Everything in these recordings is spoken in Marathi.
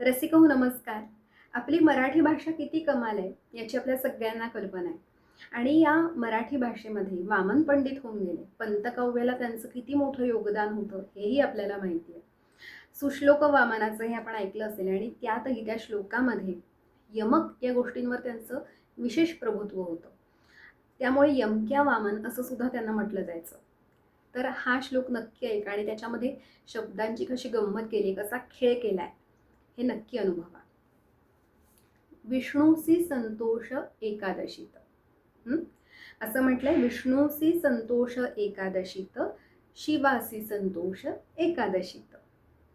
रसिक हो नमस्कार. आपली मराठी भाषा किती कमाल आहे याची आपल्या सगळ्यांना कल्पना आहे. आणि या मराठी भाषेमध्ये वामन पंडित होऊन गेले. पंतकाव्याला त्यांचं किती मोठं योगदान होतं हेही आपल्याला माहिती आहे. सुश्लोक वामनाचं हे आपण ऐकलं असेल आणि त्यातही त्या श्लोकामध्ये यमक या गोष्टींवर त्यांचं विशेष प्रभुत्व होतं. त्यामुळे यमक्या वामन असं सुद्धा त्यांना म्हटलं जायचं. तर हा श्लोक नक्की ऐका आणि त्याच्यामध्ये शब्दांची कशी गंमत केली कसा खेळ केला आहे हे नक्की अनुभवा. विष्णूसी संतोष एकादशीत. असं म्हटलंय विष्णूसी संतोष एकादशीत शिवासी संतोष एकादशीत.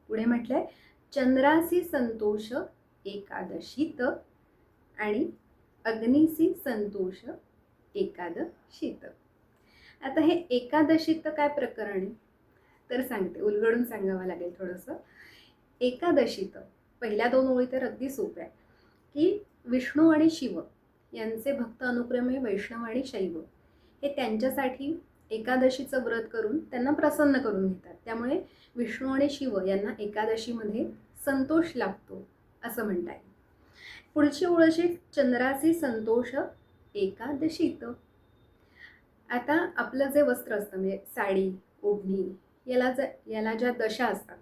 पुढे म्हटलंय चंद्रासी संतोष एकादशीत आणि अग्निसी संतोष एकादशीत. आता हे एकादशीत काय प्रकरण आहे? तर सांगते उलगडून सांगावं लागेल थोडंसं. एकादशीत पहिल्या दोन ओळी तर अगदी सोप्या आहे की विष्णू आणि शिव यांचे भक्त अनुक्रमे वैष्णव आणि शैव हे त्यांच्यासाठी एकादशीचं व्रत करून त्यांना प्रसन्न करून घेतात. त्यामुळे विष्णू आणि शिव यांना एकादशीमध्ये संतोष लाभतो असं म्हणता येईल. पुढची ओळ अशी चंद्रासी संतोष एकादशीत. आता आपलं जे वस्त्र असतं म्हणजे साडी ओढणी याला ज याला ज्या दशा असतात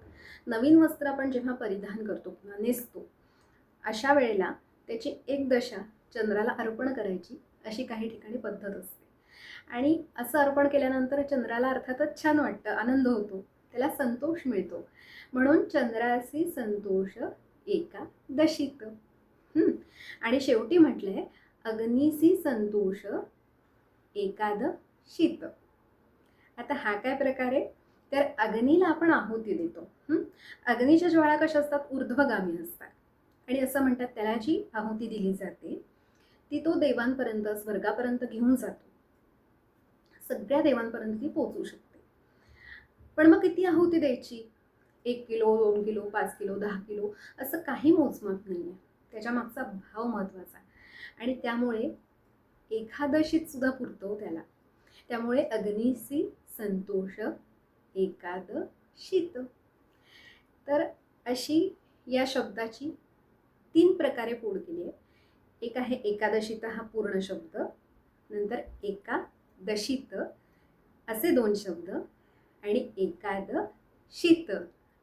नवीन वस्त्र आपण जेव्हा परिधान करतो किंवा नेसतो अशा वेळेला त्याची एक दशा चंद्राला अर्पण करायची अशी काही ठिकाणी पद्धत असते. आणि असं अर्पण केल्यानंतर चंद्राला अर्थातच छान वाटतं आनंद होतो त्याला संतोष मिळतो. म्हणून चंद्रासी संतोष एका दशित. आणि शेवटी म्हटलंय अग्निसी संतोष एकाद शीत आता हा काय प्रकार आहे? तर अग्नीला आपण आहुती देतो. अग्नीच्या ज्वाळा कशा असतात? ऊर्ध्वगामी असतात. आणि असं म्हणतात त्याला जी आहुती दिली जाते. ती तो देवांपर्यंत स्वर्गापर्यंत घेऊन जातो. सगळ्या देवांपर्यंत ती पोचू शकते. पण मग किती आहुती द्यायची? एक किलो दोन किलो पाच किलो दहा किलो असं काही मोजमाप नाही आहे. त्याच्या मागचा भाव महत्त्वाचा आणि त्यामुळे एकादशीत सुद्धा पुरतो त्याला. त्यामुळे अग्निसी संतोष एकादशीत. तर अशी या शब्दाची तीन प्रकारे पोड केली आहे. एक आहे एकादशीत हा पूर्ण शब्द नंतर एकादशीत असे दोन शब्द आणि एकादशीत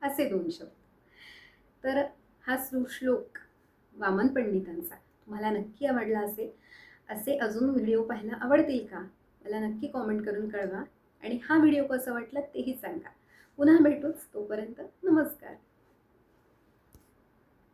असे दोन शब्द. तर हा सुश्लोक वामन पंडितांचा तुम्हाला नक्की आवडला असेल असे अजून व्हिडिओ पाहायला आवडतील का? मला नक्की कॉमेंट करून कळवा. आणि हा व्हिडिओ कसा वाटला तेही सांगा. पुन्हा भेटूच तोपर्यंत नमस्कार.